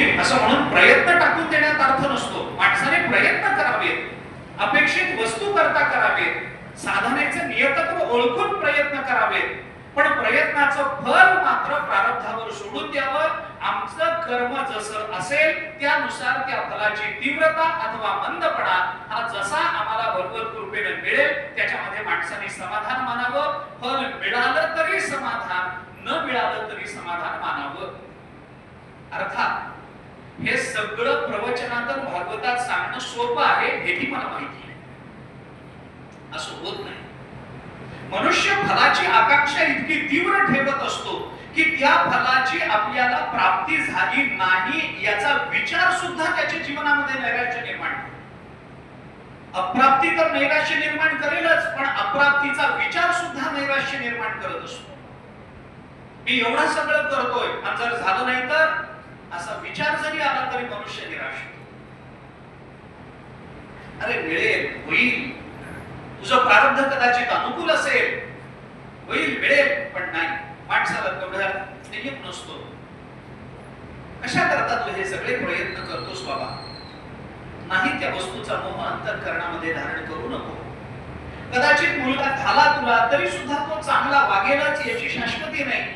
असं म्हणून प्रयत्न टाकून देण्यात अर्थ नसतो. माणसाने प्रयत्न करावेत. अपेक्षित वस्तू करता करावेत. साधनेचे नियतत्व ओळखून प्रयत्न करावेत. पण प्रयत्नाचं फल मात्र प्रारब्धावर सोडून द्यावं. आमचं कर्म जसं असेल त्यानुसार त्या फलाची तीव्रता अथवा मंदपणा हा जसा आम्हाला भगवत कृपेने मिळेल त्याच्यामध्ये माणसाने समाधान मानावं. फल मिळालं तरी समाधान न मिळालं तरी समाधान मानावं. अर्थात हे सगळं प्रवचनातून भागवतात सांगणं सोपं आहे हेही मला माहिती आहे. असं होत नाही. मनुष्य फलाची आकांक्षा इतकी तीव्र ठेवत असतो की त्या फलाची आपल्याला प्राप्ती झाली नाही याचा विचार सुद्धा त्याच्या जीवनामध्ये नैराश्य निर्माण अप्राप्ती तर नैराश्य निर्माण करेलच पण अप्राप्तीचा विचार सुद्धा नैराश्य निर्माण करत असतो. मी एवढं सगळं करतोय आणि जर झालं नाही तर? जरी मनुष्य निराश होतो. अरे मिळेल होईल. तुझं प्रारब्ध कदाचित अनुकूल असेल. होईल मिळेल पण नाही. माणसाला तेवढा नियम नसतो. कशा करता तू हे सगळे प्रयत्न करतोस बाबा? नाही त्या वस्तूचा मोह अंतरकरणामध्ये धारण करू नको. कदाचित मुलगा झाला तुला तरी सुद्धा तो चांगला वागेलच याची शाश्वती नाही.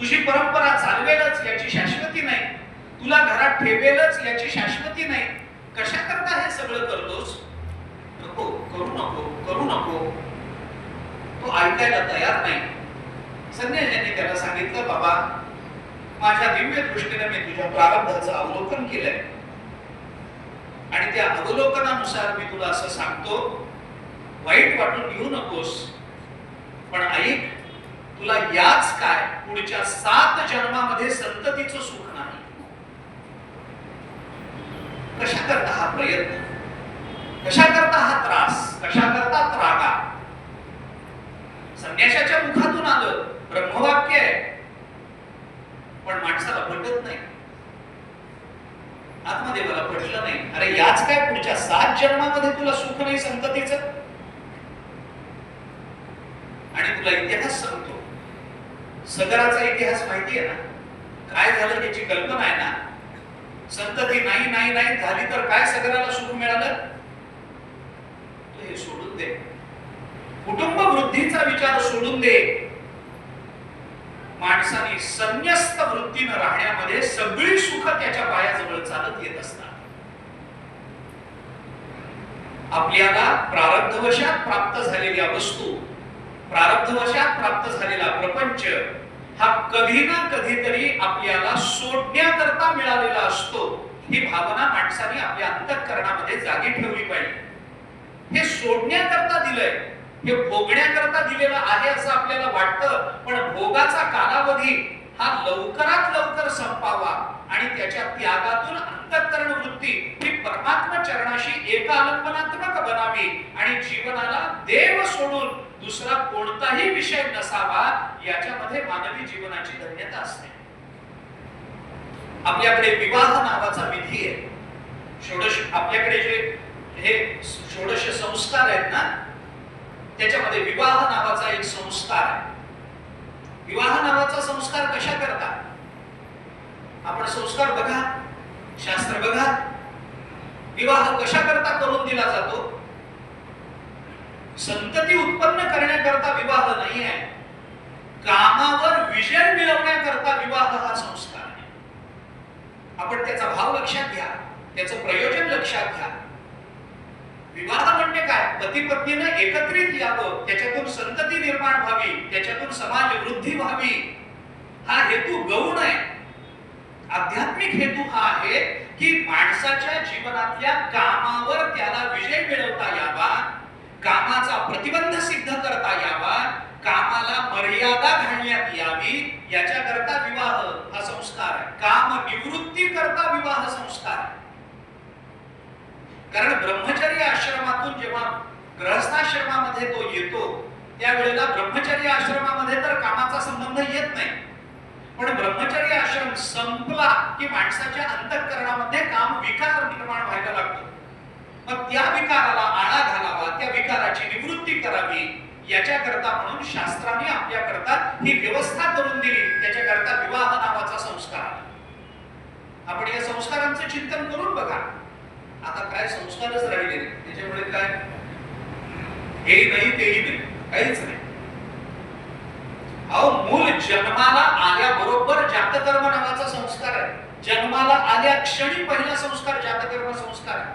तुझी परंपरा चालवेलच याची शाश्वती नाही. तुला घरात ठेवेलच याची शाश्वती नाही. कशा करता हे सगळं करतोस? नको करू नको करू नको. तो ऐकायला तयार नाही. संन्याशाने त्याला सांगितलं बाबा माझ्या दिव्य दृष्टीने मी तुझ्या प्रारब्धाचं अवलोकन केलंय. आणि त्या अवलोकनानुसार मी तुला असं सांगतो वाईट वाटून घेऊ नकोस. पण ऐक तुला याच काय पुढच्या सात जन्मामध्ये संततीचं सुख नाही कशा करता हा प्रयत्न. कशा करता हा त्रास? कशा करता त्रागा? संन्याशाच्या मुखातून आलं. ब्रह्मवाक्य आहे. पण माणसाला पटत नाही. आत्मदेवाला पटलं नाही. अरे याच काय पुढच्या सात जन्मामध्ये तुला सुख नाही संततीच आणि तुला इतिहास सांगतो. सगराचा इतिहास माहिती आहे ना? काय झालं त्याची कल्पना आहे? संतती नाही नाही नाही झाली तर काय सगळ्याला सुख मिळालं? हे सोडून दे. कुटुंब वृद्धीचा विचार सोडून दे. माणसाने संन्यस्त वृत्तीनं राहण्यामध्ये सगळी सुख त्याच्या पायाजवळ चालत येत असतात. आपल्याला प्रारब्धवशात प्राप्त झालेल्या वस्तू प्रारब्धवशात प्राप्त झालेला प्रपंच हा कधी ना कधीतरी आपल्याला सोडण्यात सोडण्याकरता मिळालेला असतो ही भावना माणसाने आपल्या अंतःकरणामध्ये जागी ठेवली पाहिजे. हे सोडण्याकरता दिलंय हे भोगण्याकरता दिलेलं आहे असं आपल्याला वाटतं पण भोगाचा कालावधी हा लवकरात लवकर संपावा आणि त्याच्या त्यागातून अंतःकरण वृत्ती ही परमात्मा चरणाशी एकालंबनात्मक बनावी आणि जीवनाला देव सोडून दुसरा कोणताही विषय नसावा याच्यामध्ये मानवी जीवनाची धन्यता असते. आपल्याकडे विवाह नावाचा विधी आहे. षोडश आपल्याकडे जे हे षोडश संस्कार आहेत ना त्याच्यामध्ये विवाह नावाचा एक संस्कार आहे. विवाह नावाचा संस्कार कशा करता? आपण संस्कार बघा शास्त्र बघा. विवाह कशा करता करून दिला जातो? संतती उत्पन्न करण्याकरता विवाह नाही आहे कामावर विजय मिळवण्याकरता विवाह हा संस्कार आपण त्याचा भाव लक्षात घ्या त्याचं प्रयोजन लक्षात घ्या. विवाह म्हणजे काय? पती पत्नीनं एकत्रित यावं त्याच्यातून संतती निर्माण व्हावी त्याच्यातून समाज वृद्धी व्हावी. हा हेतू गौण आहे. आध्यात्मिक हेतू हा आहे की माणसाच्या जीवनातल्या कामावर त्याला विजय मिळवता यावा कामाचा प्रतिबंध सिद्ध करता यावा कामाला मर्यादा घालण्यात यावी याच्याकरता विवाह हा संस्कार आहे काम निवृत्ती करता विवाह संस्कार. कारण ब्रह्मचर्य आश्रमातून जेव्हा ग्रहस्थाश्रमामध्ये तो येतो त्यावेळेला ब्रह्मचर्य आश्रमामध्ये तर कामाचा संबंध येत नाही. पण ब्रह्मचर्य आश्रम संपला की माणसाच्या अंतःकरणामध्ये काम विकार निर्माण व्हायला लागतो. मग त्या विकाराला आळा घालावा त्या विकाराची निवृत्ती करावी याच्याकरता म्हणून शास्त्राने आपल्याकरता ही व्यवस्था करून दिली. त्याच्याकरता विवाह नावाचा संस्कार आला आपण या संस्कार संस्कारांचं चिंतन करून बघा. आता काय संस्कारच राहिले? त्याच्यामुळे काय? हे नाही तेही नाही. काहीच नाही. अहो मूल जन्माला आल्याबरोबर जातकर्म नावाचा संस्कार आहे. जन्माला आल्या क्षणी पहिला संस्कार जातकर्म संस्कार आहे.